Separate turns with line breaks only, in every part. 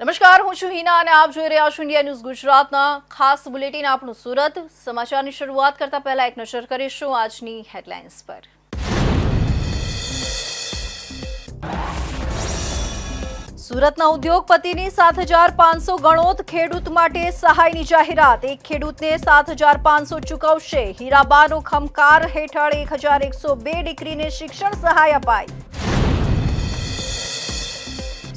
નમસ્કાર, હું છું હિના અને આપ જોઈ રહ્યા છો ઇન્ડિયા ન્યૂઝ ગુજરાતના ખાસ બુલેટિન આપનું સુરત. સમાચારની શરૂઆત કરતા પહેલા એક નજર કરીશું આજની હેડલાઇન્સ પર. સુરતના ઉદ્યોગપતિની સાત હજાર પાંચસો ગણોત ખેડૂત માટે સહાયની જાહેરાત. એક ખેડૂતને સાત હજાર પાંચસો ચૂકવશે. હીરાબાનો ખમકાર હેઠળ એક હજાર એકસો બે ડિગ્રીને શિક્ષણ સહાય અપાઈ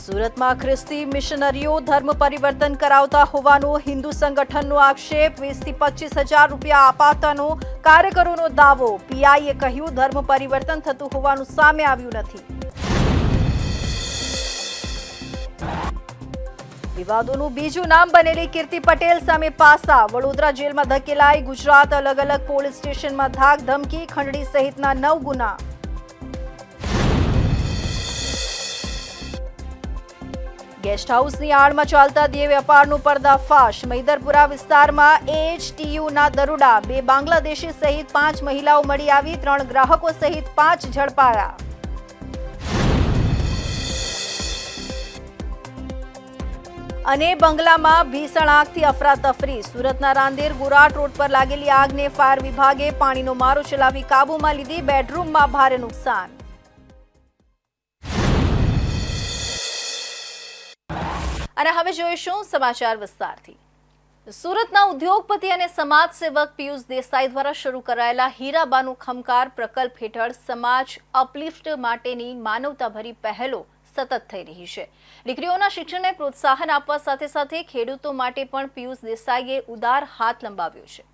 સુરતમાં ખ્રિસ્તી મિશનરીઓ ધર્મ પરિવર્તન કરાવતા હોવાનો હિન્દુ સંગઠનનો આક્ષેપ. વીસથી પચીસ હજાર રૂપિયા અપાતાનો કાર્યકરોનો દાવો. પીઆઈએ કહ્યું, ધર્મ પરિવર્તન થતું હોવાનું સામે આવ્યું નથી. વિવાદોનું બીજું નામ બનેલી કીર્તિ પટેલ સામે પાસા. વડોદરા જેલમાં ધકેલાઈ ગુજરાત અલગ અલગ પોલીસ સ્ટેશનમાં ધાક ધમકી ખંડણી સહિતના નવ ગુના. ગેસ્ટ હાઉસની આડમાં ચાલતા દેહ વેપારનું પર્દાફાશ. મૈદરપુરા વિસ્તારમાં એએચટીયુના દરોડા. બે બાંગ્લાદેશી સહિત પાંચ મહિલાઓ મળી આવી, ત્રણ ગ્રાહકો સહિત પાંચ ઝડપાયા. અને બંગલામાં ભીષણ આગથી અફરાતફરી. સુરતના રાંદેર ગુરાટ રોડ પર લાગેલી આગને ફાયર વિભાગે પાણીનો મારો ચલાવી કાબૂમાં લીધી બેડરૂમમાં ભારે નુકસાન. અને હવે જોઈશું સમાચાર વિસ્તારથી. સુરતના ઉદ્યોગપતિ અને સમાજ સેવક પિયુષ દેસાઈ દ્વારા શરૂ કરાયેલા હીરાબાનું ખમકાર પ્રકલ્પ હેઠળ સમાજ અપલિફ્ટ માટેની માનવતાભરી પહેલો સતત થઈ રહી છે. દીકરીઓના શિક્ષણને પ્રોત્સાહન આપવા સાથે સાથે ખેડૂતો માટે પણ પિયુષ દેસાઈએ ઉદાર હાથ લંબાવ્યો છે.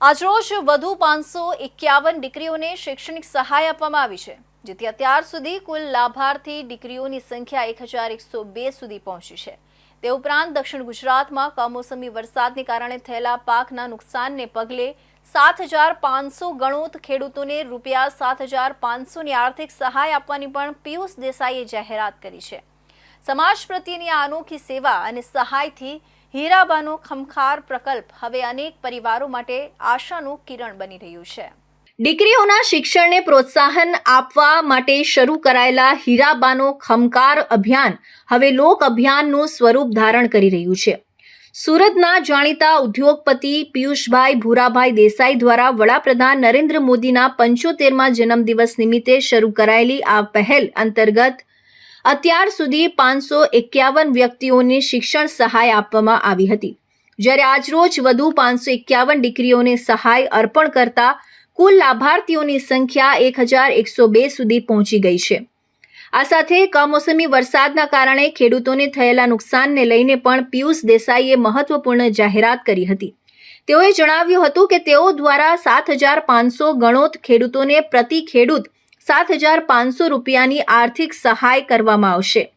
આજરોજ વધુ પાંચસો એકાવન દીકરીઓને શૈક્ષણિક સહાય આપવામાં આવી છે. જેથી અત્યાર સુધી કુલ લાભાર્થી દીકરીઓની સંખ્યા એક હજાર એકસો બે સુધી પહોંચી છે. તે ઉપરાંત દક્ષિણ ગુજરાતમાં કમોસમી વરસાદને કારણે થયેલા પાકના નુકસાનને પગલે સાત હજાર પાંચસો ગણોત ખેડૂતોને રૂપિયા સાત હજાર પાંચસોની આર્થિક સહાય આપવાની પણ પિયુષ દેસાઈએ જાહેરાત કરી છે. સમાજ પ્રત્યેની આ અનોખી સેવા અને સહાયથી હીરાબાનો ખમખાર પ્રકલ્પ હવે અનેક પરિવારો માટે આશાનું કિરણ બની રહ્યું છે. દીકરીઓના શિક્ષણને પ્રોત્સાહન આપવા માટે શરૂ કરાયેલા હીરાબાનો ખમકાર અભિયાન હવે લોક અભિયાનનું સ્વરૂપ ધારણ કરી રહ્યું છે. સુરતના જાણીતા ઉદ્યોગપતિ પિયુષભાઈ ભૂરાભાઈ દેસાઈ દ્વારા વડાપ્રધાન નરેન્દ્ર મોદીના પંચોતેરમાં જન્મદિવસ નિમિત્તે શરૂ કરાયેલી આ પહેલ અંતર્ગત અત્યાર સુધી પાંચસો એકાવન વ્યક્તિઓને શિક્ષણ સહાય આપવામાં આવી હતી. જ્યારે આજરોજ વધુ પાંચસો એકાવન દીકરીઓને સહાય અર્પણ કરતા કુલ લાભાર્થીઓની સંખ્યા એક હજાર એકસો બે સુધી પહોંચી ગઈ છે. આ સાથે કમોસમી વરસાદના કારણે ખેડૂતોને થયેલા નુકસાનને લઈને પણ પિયુષ દેસાઈએ મહત્વપૂર્ણ જાહેરાત કરી હતી. તેઓએ જણાવ્યું હતું કે તેઓ દ્વારા સાત હજાર પાંચસો ગણોત ખેડૂતોને પ્રતિ ખેડૂત સાત હજાર પાંચસો રૂપિયાની આર્થિક સહાય કરવામાં આવશે.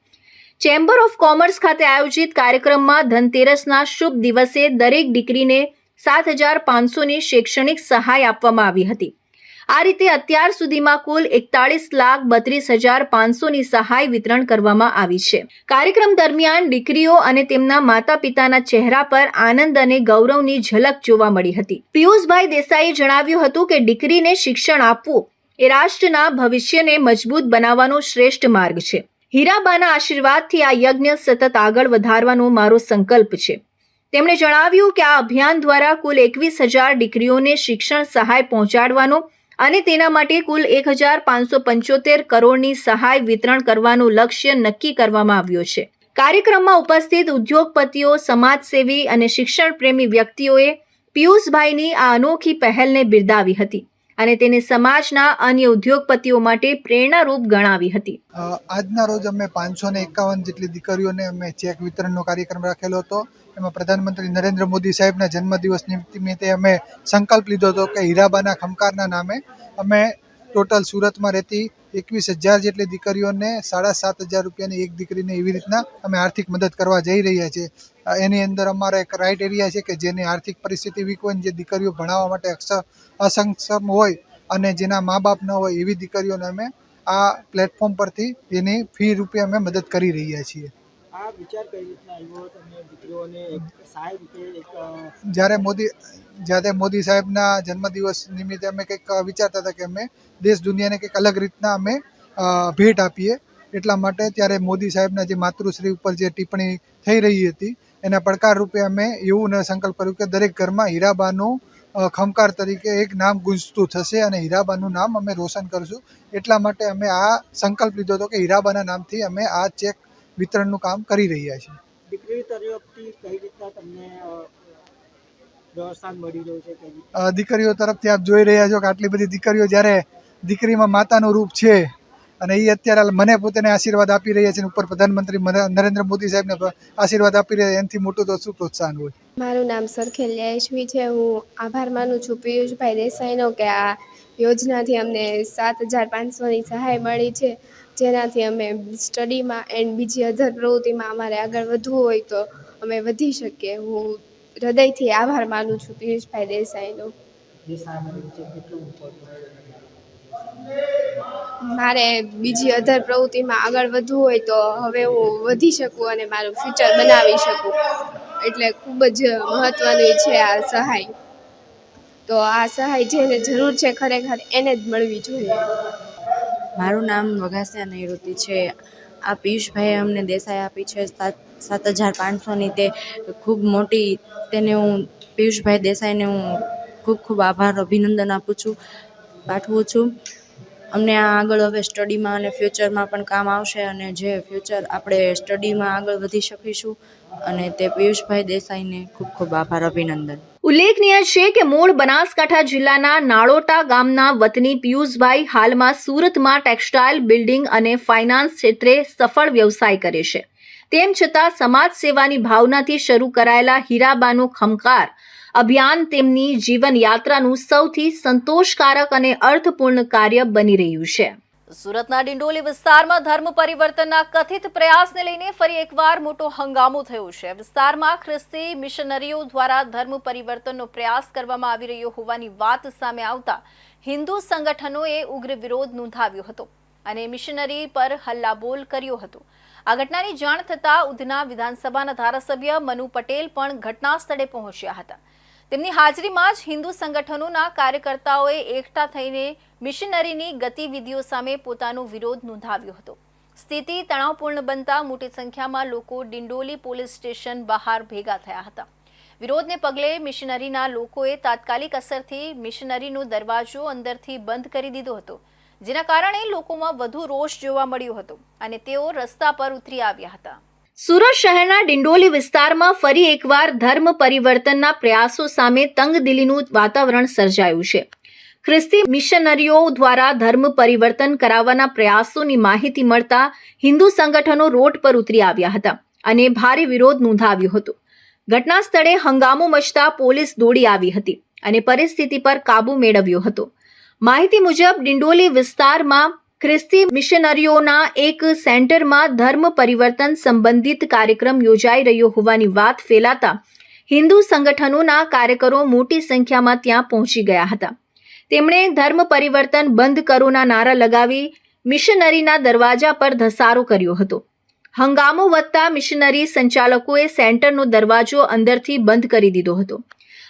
ચેમ્બર ઓફ કોમર્સ ખાતે આયોજિત કાર્યક્રમમાં ધનતેરસના શુભ દિવસે દરેક દીકરીને સાત હજાર પાંચસોની શૈક્ષણિક સહાય આપવામાં આવી હતી. આ રીતે અત્યાર સુધીમાં કુલ એકતાળીસ લાખ બત્રીસ હજાર પાંચસોની સહાય વિતરણ કરવામાં આવી છે. કાર્યક્રમ દરમિયાન દીકરીઓ અને તેમના માતા પિતાના ચહેરા પર આનંદ અને ગૌરવની ઝલક જોવા મળી હતી. પિયુષભાઈ દેસાઈએ જણાવ્યું હતું કે દીકરીને શિક્ષણ આપવું એ રાષ્ટ્રના ભવિષ્યને મજબૂત બનાવવાનો શ્રેષ્ઠ માર્ગ છે. હીરાબાના આશીર્વાદથી આ યજ્ઞ સતત આગળ વધારવાનો મારો સંકલ્પ છે. તેમણે જણાવ્યું કે આ અભિયાન દ્વારા કુલ એકવીસ હજાર દીકરીઓને શિક્ષણ સહાય પહોંચાડવાનો અને તેના માટે કુલ એક હજાર પાંચસો પંચોતેર કરોડની સહાય વિતરણ કરવાનું લક્ષ્ય નક્કી કરવામાં આવ્યું છે. કાર્યક્રમમાં ઉપસ્થિત ઉદ્યોગપતિઓ, સમાજસેવી અને શિક્ષણ પ્રેમી વ્યક્તિઓએ પિયુષભાઈની આ અનોખી પહેલને બિરદાવી હતી અને તેને સમાજના અન્ય ઉદ્યોગપતિઓ માટે પ્રેરણારૂપ ગણાવી હતી.
આજના રોજ અમે પાંચસો ને એકાવન જેટલી દીકરીઓને અમે ચેક વિતરણનો કાર્યક્રમ રાખેલો હતો. એમાં પ્રધાનમંત્રી નરેન્દ્ર મોદી સાહેબના જન્મદિવસ નિમિત્તે અમે સંકલ્પ લીધો હતો કે હીરાબાના ખમકારના નામે અમે ટોટલ સુરતમાં રહેતી એકવીસ હજાર જેટલી દીકરીઓને સાડા સાત હજાર રૂપિયાની એક દીકરીને એવી રીતના અમે આર્થિક મદદ કરવા જઈ રહ્યા છીએ. એની અંદર અમારા એક રાઇટ એરિયા છે કે જેની આર્થિક પરિસ્થિતિ વીક હોય જે દીકરીઓ ભણાવવા માટે અસક્ષમ હોય અને જેના મા બાપ ન હોય એવી દીકરીઓને અમે આ પ્લેટફોર્મ પરથી એની ફી રૂપે અમે મદદ કરી રહ્યા છીએ.
આ વિચાર કઈ રીતના આવ્યો તમે દીકરીઓને સાહેબ એક
જ્યારે મોદી જ્યારે મોદી સાહેબના જન્મદિવસ નિમિત્તે અમે કંઈક વિચારતા હતા કે અમે દેશ દુનિયાને કંઈક અલગ રીતના અમે ભેટ આપીએ. એટલા માટે ત્યારે મોદી સાહેબના જે માતૃશ્રી ઉપર જે ટિપ્પણી થઈ રહી હતી, એના પડકાર રૂપે અમે એવું સંકલ્પ કર્યું કે દરેક ઘરમાં હીરાબાનું ખમકાર તરીકે એક નામ ગુંજતું થશે અને હીરાબાનું નામ અમે રોશન કરશું. એટલા માટે અમે આ સંકલ્પ લીધો હતો કે હીરાબાના નામથી અમે આ ચેક વિતરણનું કામ કરી રહ્યા છીએ
દીકરી તરફથી કઈ રીતના તમને પ્રોત્સાહન મળી રહ્યું છે?
દીકરીઓ તરફથી આપ જોઈ રહ્યા છો કે આટલી બધી દીકરીઓ જ્યારે દીકરીમાં માતાનું રૂપ છે અને એ અત્યારે મને પોતાને આશીર્વાદ આપી રહ્યા છે ઉપર પ્રધાનમંત્રી નરેન્દ્ર મોદી સાહેબને આશીર્વાદ આપી રહ્યા છે એનાથી મોટું તો શું પ્રોત્સાહન હોય?
મારું નામ સરખેલ યશવી છે. હું આભાર માનું છું પિયુષભાઈ દેસાઈનો કે આ યોજનાથી અમને સાત હજાર પાંચસોની સહાય મળી છે. જેનાથી અમે સ્ટડીમાં એન્ડ બીજી અધર પ્રવૃત્તિમાં અમારે આગળ વધવું હોય તો અમે વધી શકીએ. હું હૃદયથી આભાર માનું છું પિયુષભાઈ દેસાઈનો? મારે બીજી અધર પ્રવૃત્તિમાં આગળ વધવું હોય તો હવે હું વધી શકું અને મારું ફ્યુચર બનાવી શકું. એટલે ખૂબ જ મહત્ત્વની છે આ સહાય. તો આ સહાય જેને જરૂર છે ખરેખર એને જ મળવી જોઈએ.
મારું નામ વઘાસિયા નૈઋતિ છે. આ પિયુષભાઈએ અમને દેસાઈ આપી છે સાત સાત હજાર પાંચસોની તે ખૂબ મોટી તેને હું પિયુષભાઈ દેસાઈને હું ખૂબ ખૂબ આભાર, અભિનંદન આપું છું, પાઠવું છું. અમને આ આગળ હવે સ્ટડીમાં અને ફ્યુચરમાં પણ કામ આવશે અને જે ફ્યુચર આપણે સ્ટડીમાં આગળ વધી શકીશું અને તે પિયુષભાઈ દેસાઈને ખૂબ ખૂબ આભાર, અભિનંદન.
ઉલ્લેખનીય છે કે મૂળ બનાસકાંઠા જિલ્લાના નાળોટા ગામના વતની પિયુષભાઈ હાલમાં સુરતમાં ટેક્સટાઇલ, બિલ્ડિંગ અને ફાઇનાન્સ ક્ષેત્રે સફળ વ્યવસાય કરે છે. તેમ છતાં સમાજ સેવાની ભાવનાથી શરૂ કરાયેલા હીરાબાનો ખમકાર અભિયાન તેમની જીવનયાત્રાનું સૌથી સંતોષકારક અને અર્થપૂર્ણ કાર્ય બની રહ્યું છે. સુરતના ડિંડોલી વિસ્તારમાં ધર્મ પરિવર્તનના કથિત પ્રયાસને લઈને ફરી એકવાર મોટો હંગામો થયો છે. વિસ્તારમાં ખ્રિસ્તી મિશનરીઓ દ્વારા ધર્મ પરિવર્તનનો પ્રયાસ કરવામાં આવી રહ્યો હોવાની વાત સામે આવતા હિન્દુ સંગઠનોએ ઉગ્ર વિરોધ નોંધાવ્યો હતો અને મિશનરી પર હલ્લાબોલ કર્યો હતો. આ ઘટનાની જાણ થતાં ઉધના વિધાનસભાના ધારાસભ્ય મનુ પટેલ પણ ઘટના સ્થળે પહોંચ્યા હતા. તેમની હાજરીમાં જ હિન્દુ સંગઠનોના કાર્યકર્તાઓએ એકઠા થઈને મિશનરીની ગતિવિધિઓ સામે પોતાનો વિરોધ નોંધાવ્યો હતો. સ્થિતિ તણાવપૂર્ણ બનતા મોટી સંખ્યામાં લોકો ડિંડોલી પોલીસ સ્ટેશન બહાર ભેગા થયા હતા. વિરોધને પગલે મિશનરીના લોકોએ તાત્કાલિક અસરથી મિશનરીનો દરવાજો અંદરથી બંધ કરી દીધો હતો, જેના કારણે લોકોમાં વધુ રોષ જોવા મળ્યો હતો અને તેઓ રસ્તા પર ઉતરી આવ્યા હતા. સુરત શહેરના ડિંડોલી વિસ્તારમાં ફરી એકવાર ધર્મ પરિવર્તનના પ્રયાસો સામે તંગદિલીનું વાતાવરણ સર્જાયું છે. ખ્રિસ્તી મિશનરીઓ દ્વારા ધર્મ પરિવર્તન કરાવવાના પ્રયાસોની માહિતી મળતા હિન્દુ સંગઠનો રોડ પર ઉતરી આવ્યા હતા અને ભારે વિરોધ નોંધાવ્યો હતો. ઘટના સ્થળે હંગામો મચતા પોલીસ દોડી આવી હતી અને પરિસ્થિતિ પર કાબુ મેળવ્યો હતો. માહિતી મુજબ ડિંડોલી વિસ્તારમાં ખ્રિસ્તી મિશનરીઓના એક સેન્ટરમાં ધર્મ પરિવર્તન સંબંધિત કાર્યક્રમ યોજાઈ રહ્યો હોવાની વાત ફેલાતા હિન્દુ સંગઠનોના કાર્યકરો મોટી સંખ્યામાં ત્યાં પહોંચી ગયા હતા. તેમણે ધર્મ પરિવર્તન બંધ કરોના નારા લગાવી મિશનરીના દરવાજા પર ધસારો કર્યો હતો. હંગામો વધતા મિશનરી સંચાલકોએ સેન્ટરનો દરવાજો અંદરથી બંધ કરી દીધો હતો.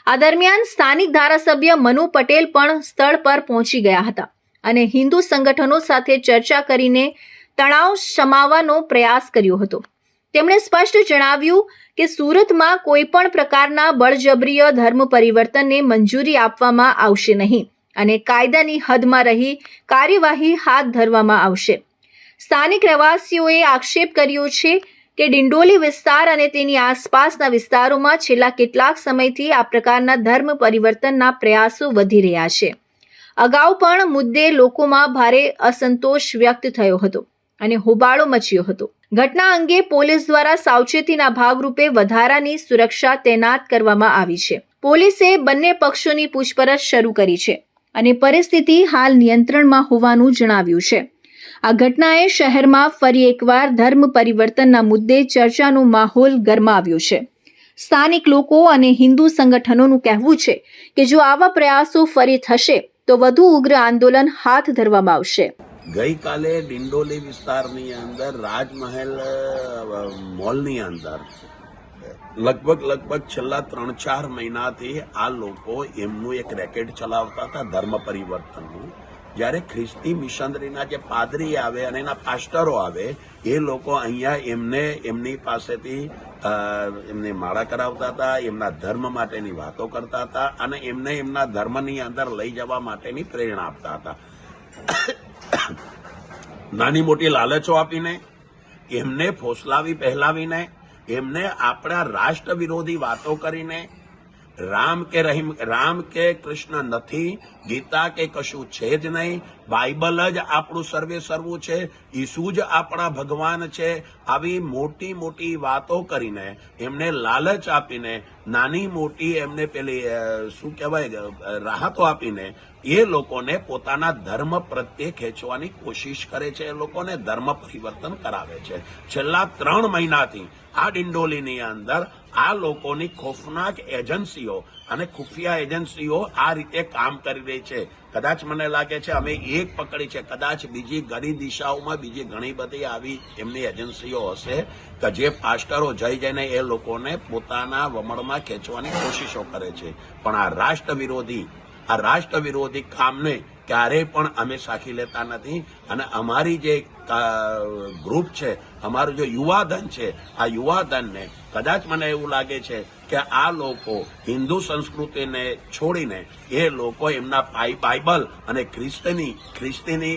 આ દરમિયાન સ્થાનિક ધારાસભ્ય મનુ પટેલ પણ સ્થળ પર પહોંચી ગયા હતા. અને હિન્દુ સંગઠનો સાથે ચર્ચા કરીને તણાવ શમાવવાનો પ્રયાસ કર્યો હતો. તેમણે સ્પષ્ટ જણાવ્યું કે સુરતમાં કોઈ પણ પ્રકારના બળજબરીય ધર્મ પરિવર્તનને મંજૂરી આપવામાં આવશે નહીં અને કાયદાની હદમાં રહી કાર્યવાહી હાથ ધરવામાં આવશે. સ્થાનિક રહેવાસીઓએ આક્ષેપ કર્યો છે કે ડિંડોલી વિસ્તાર અને તેની આસપાસના વિસ્તારોમાં છેલ્લા કેટલાક સમયથી આ પ્રકારના ધર્મ પરિવર્તનના પ્રયાસો વધી રહ્યા છે. અગાઉ પણ મુદ્દે લોકોમાં ભારે અસંતોષ વ્યક્ત થયો હતો અને હોબાળો મચ્યો હતો. ઘટના અંગે પોલીસ દ્વારા સાવચેતીના ભાગરૂપે વધારાની સુરક્ષા તૈનાત કરવામાં આવી છે. પોલીસે બંને પક્ષોની પૂછપરછ શરૂ કરી છે અને પરિસ્થિતિ હાલ નિયંત્રણમાં હોવાનું જણાવ્યું છે. આ ઘટનાએ શહેરમાં ફરી એકવાર ધર્મ પરિવર્તનના મુદ્દે ચર્ચાનો માહોલ ગરમાવ્યો છે. સ્થાનિક લોકો અને હિન્દુ સંગઠનોનું કહેવું છે કે જો આવા પ્રયાસો ફરી થશે તો વધુ ઉગ્ર આંદોલન હાથ ધરવામાં આવશે.
ગઈકાલે ડિંડોલી વિસ્તારની અંદર રાજમહેલ મોલની અંદર લગભગ લગભગ છેલ્લા ત્રણ ચાર મહિનાથી આ લોકો એમનું એક રેકેટ ચલાવતા હતા ધર્મ પરિવર્તનનું. જ્યારે ખ્રિસ્તી મિશનરીના જે પાદરી આવે અને એના પાસ્ટરો આવે, એ લોકો અહીંયા એમને, એમની પાસેથી એમને માળા કરાવતા હતા, એમના ધર્મ માટેની વાતો કરતા હતા અને એમને એમના ધર્મની અંદર લઈ જવા માટેની પ્રેરણા આપતા હતા. નાની મોટી લાલચો આપીને, એમને ફોસલાવી પહેલાવીને, એમને આપણા રાષ્ટ્ર વિરોધી વાતો કરીને રામ કે રહીમ, રામ કે કૃષ્ણ નથી, ગીતા કે કશું છે જ નહીં. બાઇબલ જ આપણું સર્વે સર્વું છે, ઈસુ જ આપણા ભગવાન છે. આવી મોટી મોટી વાતો કરીને, એમને લાલચ આપીને, નાની મોટી એમને પેલી શું કહેવાય રાહતો આપીને, એ લોકોને પોતાના ધર્મ પ્રત્યે ખેંચવાની કોશિશ કરે છે. એ લોકોને ધર્મ પરિવર્તન કરાવે છે. છેલ્લા ત્રણ મહિનાથી આ ડિંડોલીની અંદર આ લોકોની ખોફનાક એજન્સીઓ અને ખુફિયા એજન્સીઓ આ રીતે કામ કરી રહી છે. કદાચ મને લાગે છે અમે એક પકડી છે. કદાચ બીજી ઘણી દિશાઓમાં બીજી ઘણી બધી આવી એમની એજન્સીઓ હશે કે જે પાસ્ટરો જઈ જઈને એ લોકોને પોતાના વમળમાં ખેંચવાની કોશિશો કરે છે. પણ આ રાષ્ટ્ર વિરોધી આ રાષ્ટ્ર વિરોધી કામને ક્યારેય પણ અમે સાખી લેતા નથી. અને અમારી જે ગ્રુપ છે, અમારું જે યુવાધન છે, આ યુવાધનને કદાચ મને એવું લાગે છે કે આ લોકો હિન્દુ સંસ્કૃતિને છોડીને એ લોકો એમના પાઈ- બાઇબલ અને ખ્રિસ્તની, ખ્રિસ્તીની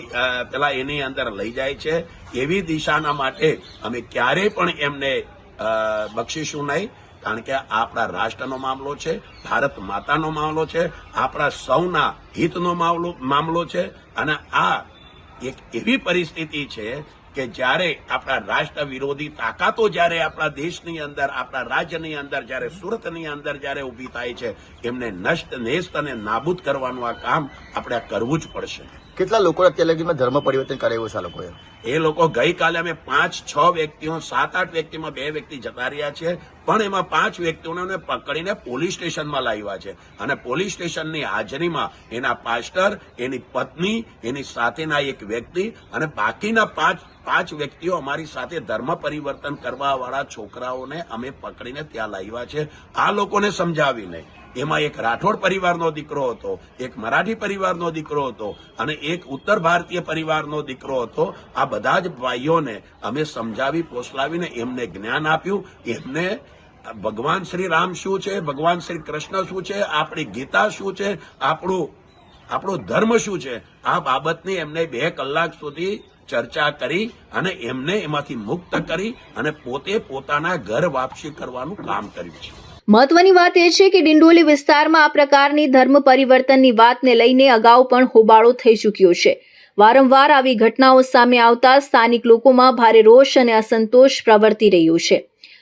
પેલા એની અંદર લઈ જાય છે. એવી દિશાના માટે અમે ક્યારેય પણ એમને બક્ષીશું નહીં. કારણ કે આપણા રાષ્ટ્રનો મામલો છે, ભારત માતાનો મામલો છે, આપણા સૌના હિતનો મામલો મામલો છે, અને આ એક એવી પરિસ્થિતિ છે કે જ્યારે આપણા રાષ્ટ્ર વિરોધી તાકાતો જ્યારે આપણા દેશની અંદર, આપણા રાજ્યની અંદર, જ્યારે સુરતની અંદર જ્યારે ઊભી થાય છે, એમને નષ્ટ નેસ્ત અને નાબૂદ કરવાનું આ કામ આપણે કરવું જ પડશે.
કેટલા લોકો અત્યાર ધર્મ પરિવર્તન કરાવ્યું છે આ લોકોએ?
એ લોકો ગઈકાલે અમે પાંચ, છ વ્યક્તિઓ, સાત, આઠ વ્યક્તિમાં બે વ્યક્તિ જતા રહ્યા છે. પણ એમાં પાંચ વ્યક્તિઓને પકડીને પોલીસ સ્ટેશનમાં લાવ્યા છે. અને પોલીસ સ્ટેશનની હાજરીમાં એના પાસ્ટર, એની પત્ની, એની સાથેના એક વ્યક્તિ અને બાકીના પાંચ પાંચ વ્યક્તિઓ અમારી સાથે ધર્મ પરિવર્તન કરવાવાળા છોકરાઓને અમે પકડીને ત્યાં લાવ્યા છે. આ લોકોને સમજાવીને. એમાં એક રાઠોડ પરિવારનો દીકરો હતો, એક મરાઠી પરિવારનો દીકરો હતો અને એક ઉત્તર ભારતીય પરિવારનો દીકરો હતો. આ બધા જ ભાઈઓને અમે સમજાવી પોસલાવીને એમને જ્ઞાન આપ્યું. એમને ભગવાન શ્રી રામ શું છે, ભગવાન શ્રી કૃષ્ણ શું છે, આપણી ગીતા શું છે, આપણું, આપણો ધર્મ શું છે, આ બાબતની એમને બે કલાક સુધી ચર્ચા કરી અને એમને એમાંથી મુક્ત કરી અને પોતે પોતાના ઘર વાપસી કરવાનું કામ કર્યું છે.
મહત્વની વાત એ છે કે ડિંડોલી વિસ્તારમાં આ પ્રકારની ધર્મ પરિવર્તનની વાતને લઈને અગાઉ પણ હોબાળો થઈ ચૂક્યો છે. વારંવાર આવી ઘટનાઓ સામે આવતા સ્થાનિક લોકોમાં ભારે રોષ અને અસંતોષ પ્રવર્તી રહ્યો છે.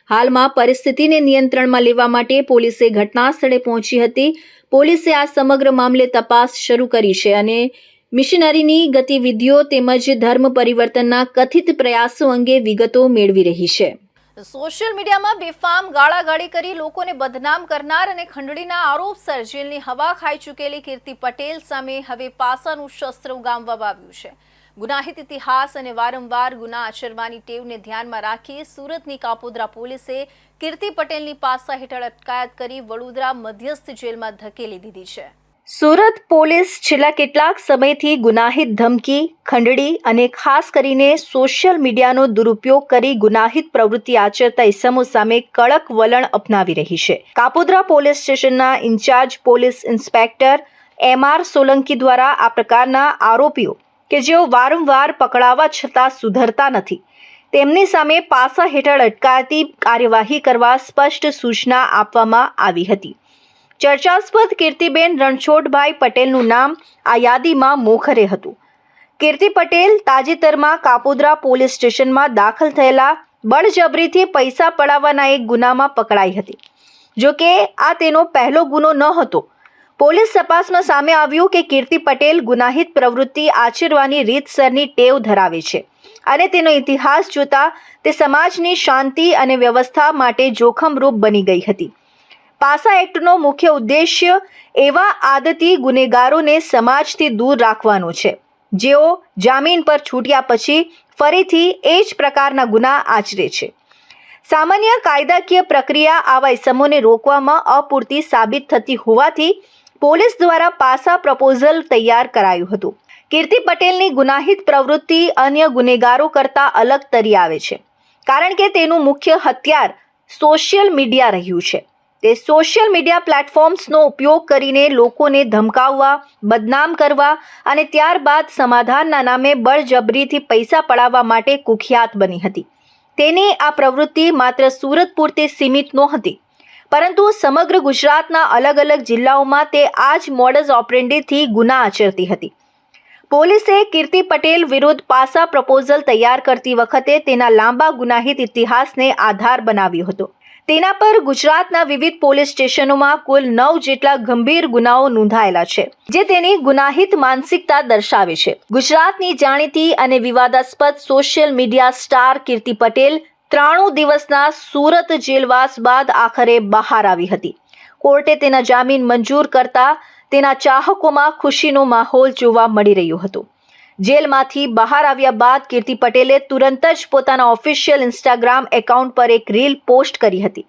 હાલમાં પરિસ્થિતિને નિયંત્રણમાં લેવા માટે પોલીસે ઘટના સ્થળે પહોંચી હતી. પોલીસે આ સમગ્ર મામલે તપાસ શરૂ કરી છે અને મિશનરીની ગતિવિધિઓ તેમજ ધર્મ પરિવર્તનના કથિત પ્રયાસો અંગે વિગતો મેળવી રહી છે. સોશિયલ મીડિયામાં બેફામ ગાળાગાળી કરી લોકોને બદનામ કરનાર અને ખંડણીના આરોપસર જેલની હવા ખાઈ ચૂકેલી કીર્તિ પટેલ સામે હવે પાસાનું શસ્ત્ર ઉગામવામાં આવ્યું છે. ગુનાહિત ઇતિહાસ અને વારંવાર ગુના આચરવાની ટેવને ધ્યાનમાં રાખી સુરતની કાપોદ્રા પોલીસે કીર્તિ પટેલની પાસા હેઠળ અટકાયત કરી વડોદરા મધ્યસ્થ જેલમાં ધકેલી દીધી છે. સુરત પોલીસ છેલ્લા કેટલાક સમયથી ગુનાહિત ધમકી, ખંડણી અને ખાસ કરીને સોશિયલ મીડિયાનો દુરુપયોગ કરી ગુનાહિત પ્રવૃત્તિ આચરતા ઇસમો સામે કડક વલણ અપનાવી રહી છે. કાપોદ્રા પોલીસ સ્ટેશનના in charge police inspector M R Solanki દ્વારા આ પ્રકારના આરોપીઓ કે જેઓ વારંવાર પકડાવા છતાં સુધરતા નથી, તેમની સામે પાસા હેઠળ અટકાતી કાર્યવાહી કરવા સ્પષ્ટ સૂચના આપવામાં આવી હતી. ચર્ચાસ્પદ કીર્તિબેન રણછોડભાઈ પટેલનું નામ આ યાદીમાં મોખરે હતું. કીર્તિ પટેલ તાજેતરમાં કાપોદ્રા પોલીસ સ્ટેશનમાં દાખલ થયેલા બળજબરીથી પૈસા પડાવવાના એક ગુનામાં પકડાઈ હતી. જો કે આ તેનો પહેલો ગુનો ન હતો. પોલીસ તપાસમાં સામે આવ્યું કે કીર્તિ પટેલ ગુનાહિત પ્રવૃત્તિ આચરવાની રીતસરની ટેવ ધરાવે છે અને તેનો ઇતિહાસ જોતા તે સમાજની શાંતિ અને વ્યવસ્થા માટે જોખમરૂપ બની ગઈ હતી. પાસા એક્ટનો મુખ્ય ઉદ્દેશ્ય એવા આદતી ગુનેગારોને સમાજથી દૂર રાખવાનો છે. જેઓ જામીન પર છૂટ્યા પછી ફરીથી એ જ પ્રકારના ગુના આચરે છે. સામાન્ય કાયદાકીય પ્રક્રિયા આવા ઇસમોને રોકવામાં અપૂરતી સાબિત થતી હોવાથી પોલીસ દ્વારા પાસા પ્રપોઝલ તૈયાર કરાયું હતું. કીર્તિ પટેલની ગુનાહિત પ્રવૃત્તિ અન્ય ગુનેગારો કરતાં અલગ તરી આવે છે. કારણ કે તેનું મુખ્ય હથિયાર સોશિયલ મીડિયા રહ્યું છે. તે સોશિયલ મીડિયા પ્લેટફોર્મ્સનો ઉપયોગ કરીને લોકોને ધમકાવવા, બદનામ કરવા અને ત્યારબાદ સમાધાનના નામે બળજબરીથી પૈસા પડાવવા માટે કુખ્યાત બની હતી. તેની આ પ્રવૃત્તિ માત્ર સુરત પૂરતી સીમિત નહોતી. પરંતુ સમગ્ર ગુજરાતના અલગ અલગ જિલ્લાઓમાં તે આ જ મોડસ ઓપરેન્ડીથી ગુના આચરતી હતી. પોલીસે કીર્તિ પટેલ વિરુદ્ધ પાસા પ્રપોઝલ તૈયાર કરતી વખતે તેના લાંબા ગુનાહિત ઇતિહાસને આધાર બનાવ્યો હતો. તેના પર ગુજરાતના વિવિધ પોલીસ સ્ટેશનોમાં કુલ નવ જેટલા ગંભીર ગુનાઓ નોંધાયેલા છે, જે તેની ગુનાહિત માનસિકતા દર્શાવે છે. ગુજરાતની જાણીતી અને વિવાદાસ્પદ social media star Kirti Patel ત્રાણું દિવસના સુરત જેલવાસ બાદ આખરે બહાર આવી હતી. કોર્ટે તેના જામીન મંજૂર કરતા તેના ચાહકોમાં ખુશીનો માહોલ જોવા મળી રહ્યો હતો. જેલમાંથી બહાર આવ્યા બાદ કીર્તિ પટેલે તુરંત જ પોતાના ઓફિશિયલ ઇન્સ્ટાગ્રામ એકાઉન્ટ પર એક રીલ પોસ્ટ કરી હતી,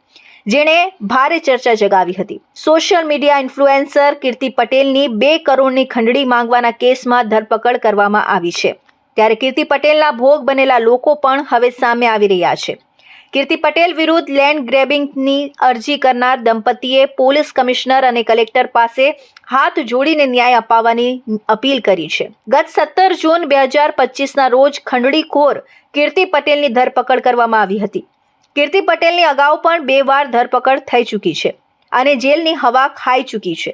જેણે ભારે ચર્ચા જગાવી હતી. સોશિયલ મીડિયા ઇન્ફ્લુએન્સર કીર્તિ પટેલની બે કરોડની ખંડણી માંગવાના કેસમાં ધરપકડ કરવામાં આવી છે. ત્યારે કીર્તિ પટેલના ભોગ બનેલા લોકો પણ હવે સામે આવી રહ્યા છે. કીર્તિ પટેલ વિરુદ્ધ લેન્ડ ગ્રેબિંગની અરજી કરનાર દંપતીએ પોલીસ કમિશનર અને કલેક્ટર પાસે હાથ જોડીને ન્યાય અપાવવાની અપીલ કરી છે. ગત સત્તર જૂન બે હજાર પચીસના રોજ ખંડડીખોર કીર્તિ પટેલની ધરપકડ કરવામાં આવી હતી. કીર્તિ પટેલની અગાઉ પણ બે વાર ધરપકડ થઈ ચૂકી છે અને જેલની હવા ખાઈ ચૂકી છે.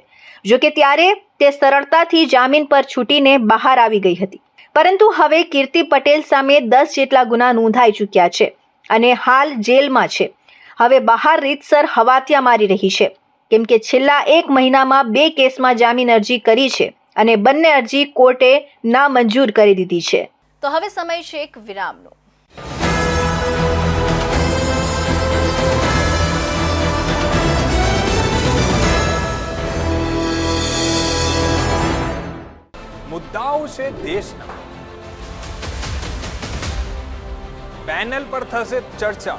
જોકે ત્યારે તે સરળતાથી જામીન પર છૂટીને બહાર આવી ગઈ હતી. પરંતુ હવે કીર્તિ પટેલ સામે દસ જેટલા ગુના નોંધાઈ ચૂક્યા છે અને હાલ જેલમાં છે. હવે બહાર રીતસર હવાતિયા મારી રહી છે. કેમ કે છેલ્લા એક મહિનામાં બે કેસમાં જામીન અરજી કરી છે અને બંને અરજી કોર્ટે નામંજૂર કરી દીધી છે. તો હવે સમય છે એક વિરામનો.
મુદ્દાઓ છે દેશના. પેનલ પર થશે ચર્ચા.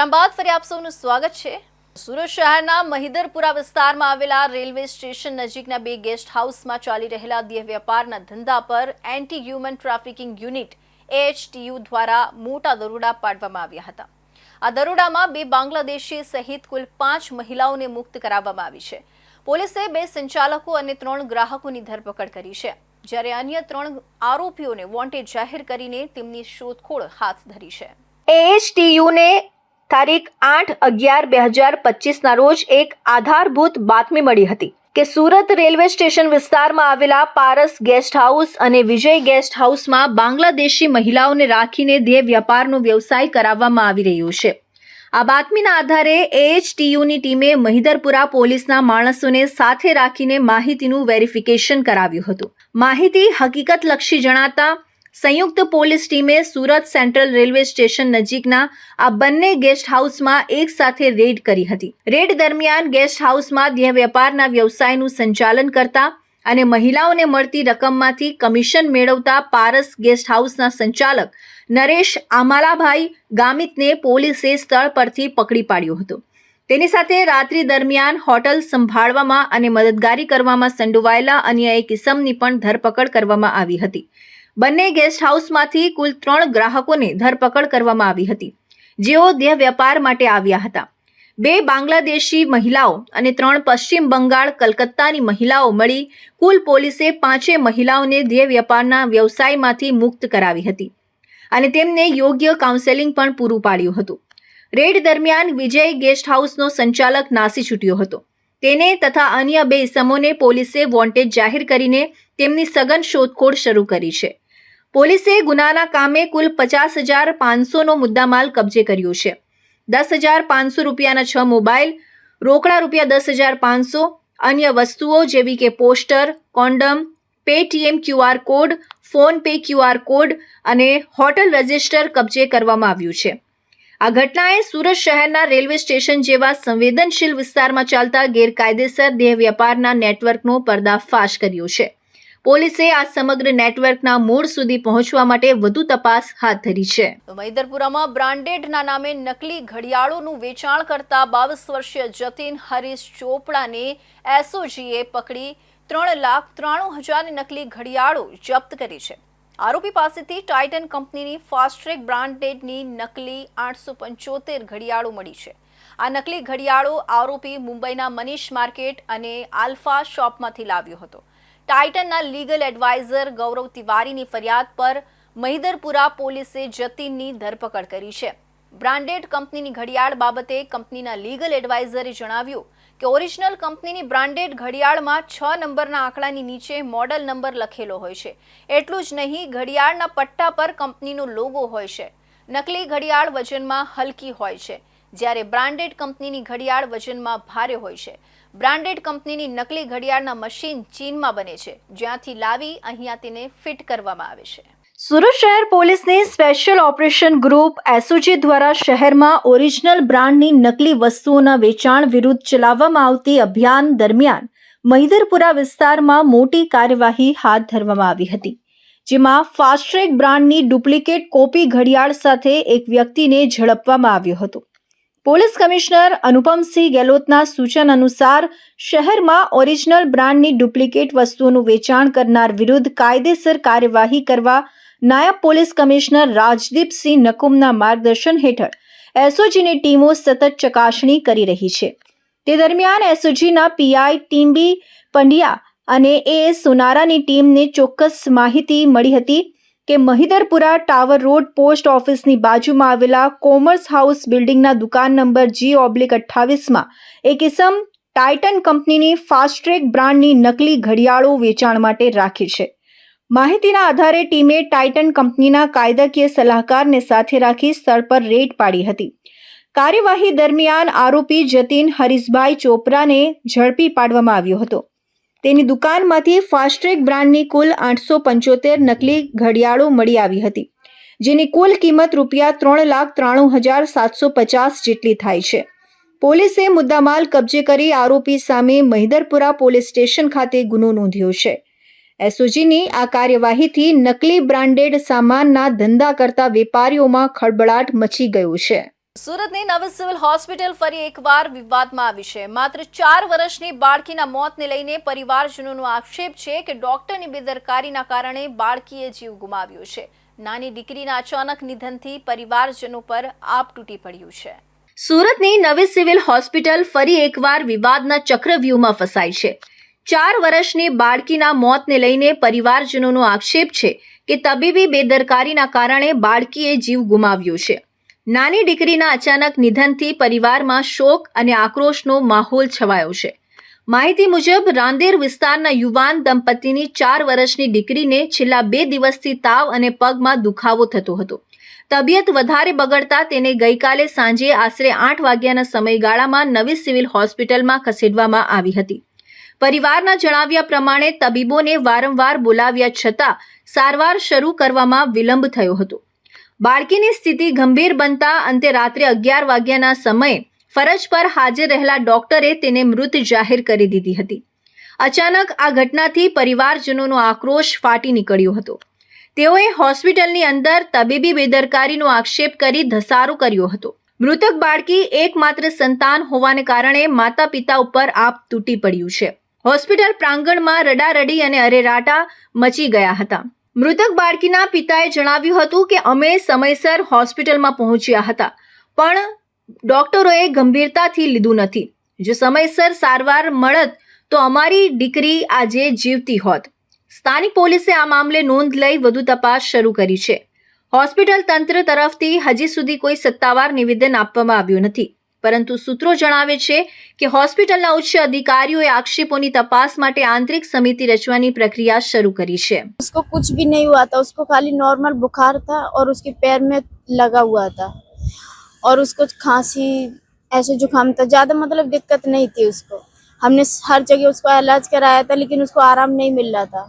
વિરામ ફરી આપ સૌનું સ્વાગત છે. સુરત શહેરના મહિદરપુરા વિસ્તારમાં આવેલા રેલવે સ્ટેશન નજીકના બે ગેસ્ટ હાઉસમાં ચાલી રહેલા દેહ વેપારના ધંધા પર anti human trafficking unit AHTU દ્વારા મોટા દરોડા પાડવામાં આવ્યા હતા. આ દરોડામાં બે બાંગ્લાદેશી સહિત કુલ પાંચ મહિલાઓને મુક્ત કરાવવામાં આવી છે. પોલીસે બે સંચાલકો અને ત્રણ ગ્રાહકોની ધરપકડ કરી છે. જ્યારે અન્ય ત્રણ આરોપીઓને વોન્ટેડ જાહેર કરીને તેમની શોધખોળ હાથ ધરી છે. એએચટીયુને તારીખ આઠ અગિયાર બે હજાર પચીસના રોજ એક આધારભૂત બાતમી મળી હતી કે સુરત રેલવે સ્ટેશન વિસ્તારમાં આવેલા પારસ ગેસ્ટ હાઉસ અને વિજય ગેસ્ટ હાઉસમાં બાંગ્લાદેશી મહિલાઓને રાખીને દેહ વ્યાપારનો વ્યવસાય કરાવવામાં આવી રહ્યો છે. આ બાતમીના આધારે એએચટીયુની ટીમે મહિદરપુરા પોલીસના માણસોને સાથે રાખીને માહિતીનું વેરિફિકેશન કરાવ્યું હતું. માહિતી હકીકતલક્ષી જણાતા સંયુક્ત પોલીસ ટીમે સુરત સેન્ટ્રલ રેલવે સ્ટેશન નજીકના આ બંને ગેસ્ટ હાઉસમાં એક સાથે રેડ કરી હતી. રેડ દરમિયાન ગેસ્ટ હાઉસમાં દેહ વેપારના વ્યવસાયનું સંચાલન કરતા અને મહિલાઓને મળતી રકમમાંથી કમિશન મેળવતા પારસ ગેસ્ટ હાઉસના સંચાલક નરેશ આમાલાભાઈ ગામિતને પોલીસે સ્થળ પરથી પકડી પાડ્યો હતો. તેની સાથે રાત્રિ દરમિયાન હોટલ સંભાળવામાં અને મદદગારી કરવામાં સંડોવાયેલા અન્ય એક ઇસમની પણ ધરપકડ કરવામાં આવી હતી. બંને ગેસ્ટ હાઉસમાંથી કુલ ત્રણ ગ્રાહકોને ધરપકડ કરવામાં આવી હતી, જેઓ દેહ વેપાર માટે આવ્યા હતા. બે બાંગ્લાદેશી મહિલાઓ અને ત્રણ પશ્ચિમ બંગાળ કલકત્તાની મહિલાઓ મળી કુલ પોલીસે પાંચે મહિલાઓને દેહ વેપારના વ્યવસાયમાંથી મુક્ત કરાવી હતી અને તેમને યોગ્ય કાઉન્સેલિંગ પણ પૂરું પાડ્યું હતું. રેડ દરમિયાન વિજય ગેસ્ટ હાઉસનો સંચાલક નાસી છૂટ્યો હતો. તેને તથા અન્ય બે ઇસમોને પોલીસે વોન્ટેડ જાહેર કરીને તેમની સઘન શોધખોળ શરૂ કરી છે. પોલીસે ગુનાના કામે કુલ પચાસ હજાર પાંચસોનો મુદ્દામાલ કબજે કર્યો છે. દસ હજાર પાંચસો રૂપિયાના છ મોબાઈલ, રોકડા રૂપિયા દસ હજાર પાંચસો, અન્ય વસ્તુઓ જેવી કે poster, condom, Paytm QR code PhonePe QR code અને હોટલ રજિસ્ટર કબજે કરવામાં આવ્યું છે. આ ઘટનાએ સુરત શહેરના રેલવે સ્ટેશન જેવા સંવેદનશીલ વિસ્તારમાં ચાલતા ગેરકાયદેસર દેહ વ્યાપારના નેટવર્કનો પર્દાફાશ કર્યો છે. પોલીસે આ સમગ્ર નેટવર્કના મૂળ સુધી પહોંચવા માટે વધુ તપાસ હાથ ધરી છે. મૈદરપુરામાં બ્રાન્ડેડના નામે નકલી ઘડિયાળોનું વેચાણ કરતા બાવીસ વર્ષીય જતીન હરીશ ચોપડાને એસઓજીએ પકડી ત્રણ લાખ ત્રાણું હજારની નકલી ઘડિયાળો જપ્ત કરી છે. આરોપી પાસેથી ટાઇટન કંપનીની ફાસ્ટ્રેક બ્રાન્ડેડની નકલી આઠસો પંચોતેર ઘડિયાળો મળી છે. આ નકલી ઘડિયાળો આરોપી મુંબઈના મનીષ માર્કેટ અને આલ્ફા શોપમાંથી લાવ્યો હતો. ટાઇટનના લીગલ એડવાઇઝર ગૌરવ તિવારીની ફરિયાદ પર મહિદરપુરા પોલીસે જતીનની ધરપકડ કરી છે. બ્રાન્ડેડ કંપનીની ઘડિયાળ બાબતે કંપનીના લીગલ એડવાઇઝરે જણાવ્યું કે ઓરિજિનલ કંપનીની બ્રાન્ડેડ ઘડિયાળમાં છ નંબરના આંકડાની નીચે મોડલ નંબર લખેલો હોય છે. એટલું જ નહીં, ઘડિયાળના પટ્ટા પર કંપનીનો લોગો હોય છે. નકલી ઘડિયાળ વજનમાં હલકી હોય છે, જ્યારે બ્રાન્ડેડ કંપનીની ઘડિયાળ વજનમાં ભારે હોય છે. બ્રાન્ડેડ કંપનીની નકલી ઘડિયાળના મશીન ચીનમાં બને છે, જ્યાંથી લાવી અહીંયા તેને ફિટ કરવામાં આવે છે. સુરત શહેર પોલીસની સ્પેશિયલ ઓપરેશન ગ્રુપ એસઓજી દ્વારા શહેરમાં ઓરિજિનલ બ્રાન્ડની નકલી વસ્તુઓના વેચાણ વિરુદ્ધ ચલાવવામાં આવતી અભિયાન દરમિયાન મહિદરપુરા વિસ્તારમાં મોટી કાર્યવાહી હાથ ધરવામાં આવી હતી, જેમાં ફાસ્ટ્રેક બ્રાન્ડની ડુપ્લિકેટ કોપી ઘડિયાળ સાથે એક વ્યક્તિને ઝડપવામાં આવ્યો હતો. પોલીસ કમિશનર અનુપમસિંહ ગેહલોતના સૂચન અનુસાર, શહેરમાં ઓરિજિનલ બ્રાન્ડની ડુપ્લિકેટ વસ્તુઓનું વેચાણ કરનાર વિરુદ્ધ કાયદેસર કાર્યવાહી કરવા નાયબ પોલીસ કમિશનર રાજદીપસિંહ નકુમના માર્ગદર્શન હેઠળ એસઓજીની ટીમો સતત ચકાસણી કરી રહી છે. તે દરમિયાન એસઓજીના પીઆઈ ટીમ્બી પંડ્યા અને એ સોનારાની ટીમને ચોક્કસ માહિતી મળી હતી. કે મહિદરપુરા ટાવર રોડ પોસ્ટ ઓફિસની બાજુમાં આવેલા કોમર્સ હાઉસ બિલ્ડિંગના દુકાન નંબર જી ઓબ્લિક અઠ્ઠાવીસમાં એક ઇસમ ટાઇટન કંપનીની ફાસ્ટ્રેક બ્રાન્ડની નકલી ઘડિયાળો વેચાણ માટે રાખી છે. માહિતીના આધારે ટીમે ટાઇટન કંપનીના કાયદાકીય સલાહકારને સાથે રાખી સ્થળ પર રેડ પાડી હતી. કાર્યવાહી દરમિયાન આરોપી જતીન હરીશભાઈ ચોપરાને ઝડપી પાડવામાં આવ્યો હતો. તેની દુકાનમાંથી ફાસ્ટ્રેક બ્રાન્ડની કુલ આઠસો પંચોતેર નકલી ઘડિયાળો મળી આવી હતી, જેની કુલ કિંમત રૂપિયા ત્રણ લાખ ત્રાણું હજાર સાતસો પચાસ જેટલી થાય છે. પોલીસે મુદ્દામાલ કબજે કરી આરોપી સામે મહિદરપુરા પોલીસ સ્ટેશન ખાતે ગુનો નોંધ્યો છે. એસઓજીની આ કાર્યવાહીથી નકલી બ્રાન્ડેડ સામાનના ધંધા કરતા વેપારીઓમાં ખળબળાટ મચી ગયો છે. સુરતની નવી સિવિલ હોસ્પિટલ ફરી એકવાર વિવાદમાં આવી છે. માત્ર ચાર વર્ષની બાળકીના મોતને લઈને પરિવારજનોનો આક્ષેપ છે કે ડોક્ટરની બેદરકારીના કારણે બાળકીએ જીવ ગુમાવ્યો છે. નાની દીકરીના અચાનક નિધનથી પરિવારજનો પર આપ તૂટી પડ્યું છે. સુરતની નવી સિવિલ હોસ્પિટલ ફરી એકવાર વિવાદના ચક્રવ્યૂહમાં ફસાઈ છે. ચાર વર્ષની બાળકીના મોતને લઈને પરિવારજનોનો આક્ષેપ છે કે તબીબી બેદરકારીના કારણે બાળકીએ જીવ ગુમાવ્યો છે. નાની દીકરીના અચાનક નિધનથી પરિવારમાં શોક અને આક્રોશનો માહોલ છવાયો છે. માહિતી મુજબ, રાંદેર વિસ્તારના યુવાન દંપતીની ચાર વર્ષની દીકરીને છેલ્લા બે દિવસથી તાવ અને પગમાં દુખાવો થતો હતો. તબિયત વધારે બગડતા તેને ગઈકાલે સાંજે આશરે આઠ વાગ્યાના સમયગાળામાં નવી સિવિલ હોસ્પિટલમાં ખસેડવામાં આવી હતી. પરિવારના જણાવ્યા પ્રમાણે તબીબોને વારંવાર બોલાવ્યા છતાં સારવાર શરૂ કરવામાં વિલંબ થયો હતો. બાળકીની સ્થિતિ ગંભીર બનતા અંતે રાત્રે અગિયાર વાગ્યાના સમયે ફરજ પર હાજર રહેલા ડોક્ટરે તેને મૃત જાહેર કરી દીધી હતી. અચાનક આ ઘટનાથી પરિવારજનોનો આક્રોશ ફાટી નીકળ્યો હતો. તેઓએ હોસ્પિટલની અંદર તબીબી બેદરકારીનો આક્ષેપ કરી ધસારો કર્યો હતો. મૃતક બાળકી એકમાત્ર સંતાન હોવાને કારણે માતા પિતા ઉપર આપ તૂટી પડ્યું છે. હોસ્પિટલ પ્રાંગણમાં રડારડી અને અરેરાટા મચી ગયા હતા. મૃતક બાળકીના પિતાએ જણાવ્યું હતું કે અમે સમયસર હોસ્પિટલમાં પહોંચ્યા હતા, પણ ડોક્ટરોએ ગંભીરતાથી લીધું નથી. જો સમયસર સારવાર મળત, તો અમારી દીકરી આજે જીવતી હોત. સ્થાનિક પોલીસે આ મામલે નોંધ લઈ વધુ તપાસ શરૂ કરી છે. હોસ્પિટલ તંત્ર તરફથી હજી સુધી કોઈ સત્તાવાર નિવેદન આપવામાં આવ્યું નથી. પરંતુ સૂત્રો જણાવે છે કે હોસ્પિટલના ઉચ્ચ અધિકારીઓએ આક્ષેપોની તપાસ માટે આંતરિક સમિતિ રચવાની પ્રક્રિયા શરૂ કરી છે
उसको कुछ भी नहीं हुआ था उसको खाली नॉर्मल बुखार था और उसके पैर में लगा हुआ था और उसको खांसी ऐसे जुकाम था ज़्यादा मतलब दिक्कत नहीं थी उसको हमने हर जगह उसको इलाज कराया था लेकिन उसको आराम नहीं मिल रहा था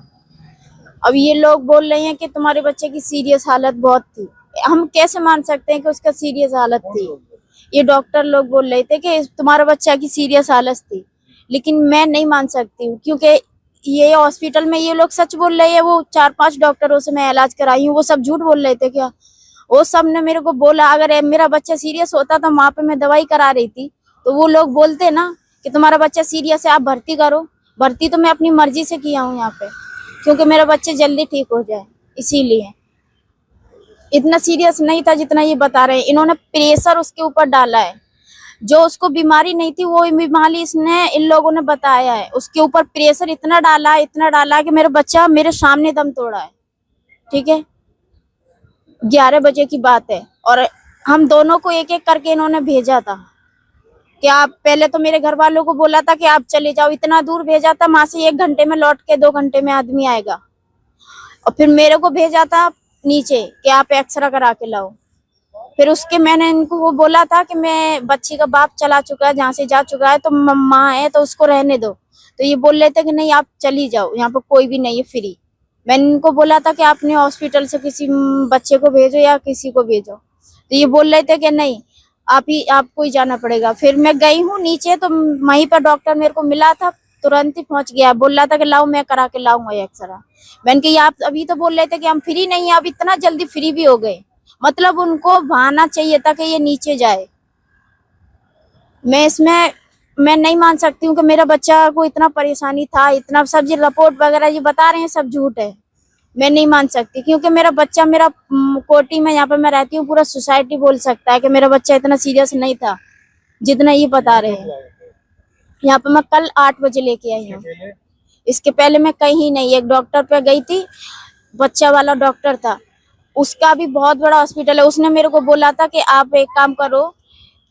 अब ये लोग बोल रहे हैं कि तुम्हारे बच्चे की सीरियस हालत बहुत थी हम कैसे मान सकते हैं कि उसका सीरियस हालत थी ये डॉक्टर लोग बोल रहे थे कि तुम्हारा बच्चा की सीरियस हालत थी। लेकिन मैं नहीं मान सकती हूँ, क्योंकि ये हॉस्पिटल में ये लोग सच बोल रहे हैं, वो चार पाँच डॉक्टरों से मैं इलाज कराई हूँ, वो सब झूठ बोल रहे थे क्या? वो सबने मेरे को बोला, अगर मेरा बच्चा सीरियस होता तो वहाँ पे मैं दवाई करा रही थी। तो वो लोग बोलते ना कि तुम्हारा बच्चा सीरियस है, आप भर्ती करो। भर्ती तो मैं अपनी मर्ज़ी से किया हूँ यहाँ पे, क्योंकि मेरा बच्चा जल्दी ठीक हो जाए, इसीलिए। इतना सीरियस नहीं था जितना ये बता रहे हैं। इन्होंने प्रेशर उसके ऊपर डाला है। जो उसको बीमारी नहीं थी, वो बीमारी इसने इन लोगों ने बताया है। उसके ऊपर प्रेशर इतना डाला है इतना डाला है कि मेरा बच्चा मेरे सामने दम तोड़ा है। ठीक है? ग्यारह बजे की बात है। और हम दोनों को एक एक करके इन्होंने भेजा था। कि आप पहले तो मेरे घर वालों को बोला था कि आप चले जाओ। इतना दूर भेजा था वहाँ से एक घंटे में लौट के दो घंटे में आदमी आएगा। और फिर मेरे को भेजा था नीचे कि आप एक्सरा करा के लाओ। फिर उसके मैंने इनको वो बोला था कि मैं बच्ची का बाप चला चुका है, जहाँ से जा चुका है तो माँ है तो उसको रहने दो। तो ये बोल रहे थे कि नहीं, आप चली जाओ, यहाँ पर कोई भी नहीं है फ्री मैंने इनको बोला था कि आपने हॉस्पिटल से किसी बच्चे को भेजो या किसी को भेजो। तो ये बोल रहे थे कि नहीं, आप ही, आपको ही जाना पड़ेगा। फिर मैं गई हूँ नीचे तो वहीं पर डॉक्टर मेरे को मिला था तुरंत ही पहुँच गया। बोल रहा था कि लाओ, मैं करा के लाऊँगा एक्सरा। मैंने कहा आप अभी तो बोल रहे थे कि हम फ्री नहीं है अब इतना जल्दी फ्री भी हो गए। मतलब उनको भाना चाहिए था कि ये नीचे जाए। मैं इसमें, मैं नहीं मान सकती हूँ कि मेरा बच्चा को इतना परेशानी था, इतना सब ये रिपोर्ट वगैरह ये बता रहे हैं, सब झूठ है। मैं नहीं मान सकती, क्योंकि मेरा बच्चा मेरा कोटी में यहाँ पे मैं रहती हूँ, पूरा सोसाइटी बोल सकता है कि मेरा बच्चा इतना सीरियस नहीं था, जितना ये बता रहे हैं। यहाँ पे मैं कल आठ बजे लेके आई हूँ। इसके पहले मैं कहीं नहीं, एक डॉक्टर पे गई थी, बच्चा वाला डॉक्टर था। उसका भी बहुत बड़ा हॉस्पिटल है। उसने मेरे को बोला था कि आप एक काम करो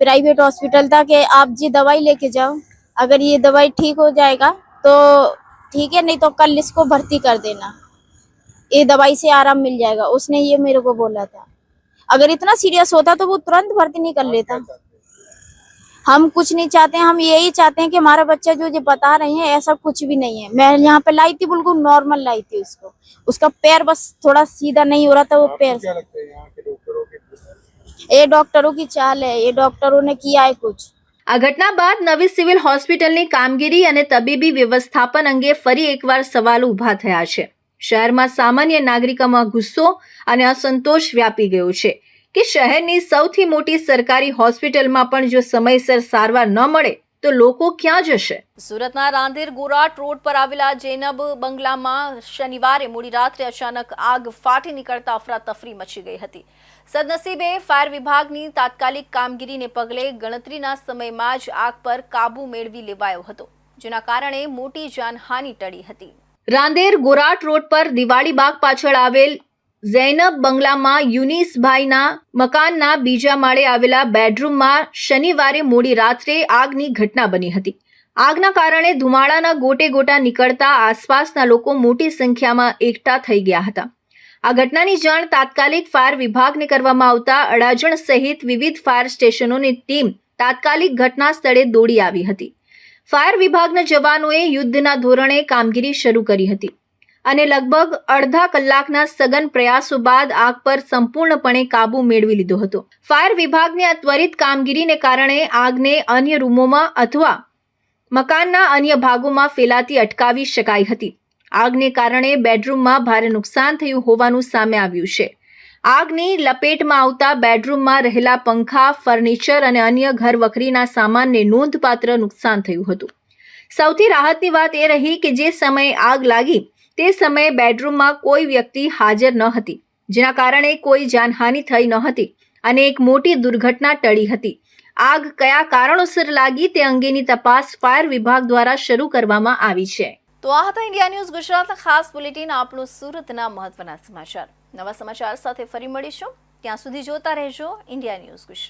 प्राइवेट हॉस्पिटल था कि आप जी दवाई लेके जाओ। अगर ये दवाई ठीक हो जाएगा तो ठीक है, नहीं तो कल इसको भर्ती कर देना। ये दवाई से आराम मिल जाएगा। उसने ये मेरे को बोला था। अगर इतना सीरियस होता तो वो तुरंत भर्ती नहीं कर लेता। हम कुछ नहीं चाहते हैं हम यही चाहते हैं कि हमारा बच्चा जो जो बता रहे हैं ऐसा कुछ भी नहीं है मैं यहाँ पे लाई थी बिल्कुल नॉर्मल लाई थी उसको उसका पैर बस थोड़ा सीधा नहीं हो रहा था वो पैर ये डॉक्टरों की चाल है ये डॉक्टरों ने किया है कुछ
આ ઘટના બાદ નવી સિવિલ હોસ્પિટલની કામગીરી અને તબીબી વ્યવસ્થાપન અંગે ફરી એકવાર સવાલો ઊભા થયા છે શહેરમાં સામાન્ય નાગરિકોમાં ગુસ્સો અને અસંતોષ વ્યાપી ગયો છે કે શહેરની સૌથી મોટી સરકારી હોસ્પિટલમાં પણ જો સમયસર સારવાર ન મળે તો લોકો ક્યાં જશે? સુરતના રાંદેર ગોરાટ રોડ પર આવેલા જૈનબ બંગલામાં શનિવારે મોડી રાત્રે અચાનક આગ ફાટી નીકળતા અફરાતફરી મચી ગઈ હતી. સદનસીબે ફાયર વિભાગની તાત્કાલિક કામગીરીને પગલે ગણતરીના સમયમાં જ આગ પર કાબુ મેળવી લેવાયો હતો જેના કારણે મોટી જાનહાનિ ટળી હતી. રાંદેર ગોરાટ રોડ પર દિવાળી બાગ પાછળ આવેલ ઝૈનબ બંગલામાં યુનિસભાઈના મકાનના બીજા માળે આવેલા બેડરૂમમાં શનિવારે મોડી રાત્રે આગની ઘટના બની હતી. આગના કારણે ધુમાડાના ગોટે ગોટા નીકળતા આસપાસના લોકો મોટી સંખ્યામાં એકઠા થઈ ગયા હતા. આ ઘટનાની જાણ તાત્કાલિક ફાયર વિભાગને કરવામાં આવતા અડાજણ સહિત વિવિધ ફાયર સ્ટેશનોની ટીમ તાત્કાલિક ઘટના સ્થળે દોડી આવી હતી. ફાયર વિભાગના જવાનોએ યુદ્ધના ધોરણે કામગીરી શરૂ કરી હતી. અને લગભગ અડધા કલાકના સઘન પ્રયાસો બાદ આગ પર સંપૂર્ણપણે કાબુ મેળવી લીધો હતો. ફાયર વિભાગની આ ત્વરિત કામગીરીને કારણે આગને અન્ય રૂમોમાં અથવા મકાનના અન્ય ભાગોમાં ફેલાતી અટકાવી શકાઈ હતી. આગને કારણે બેડરૂમમાં ભારે નુકસાન થયું હોવાનું સામે આવ્યું છે. આગની લપેટમાં આવતા બેડરૂમમાં રહેલા પંખા, ફર્નિચર અને અન્ય ઘર વખરીના સામાનને નોંધપાત્ર નુકસાન થયું હતું. સૌથી રાહતની વાત એ રહી કે જે સમયે આગ લાગી તે સમયે બેડરૂમમાં કોઈ વ્યક્તિ હાજર ન હતી, જેના કારણે કોઈ જાનહાનિ થઈ ન હતી અને એક મોટી દુર્ઘટના ટળી હતી. આગ કયા કારણોસર લાગી તે અંગેની તપાસ ફાયર વિભાગ દ્વારા શરૂ કરવામાં આવી છે. તો આ હતા ઇન્ડિયા ન્યૂઝ ગુજરાતના ખાસ બુલેટિન, આપણું સુરતના મહત્વના સમાચાર. નવા સમાચાર સાથે ફરી મળીશું. ત્યાં સુધી જોતા રહેજો ઇન્ડિયા ન્યૂઝ ગુજરાત.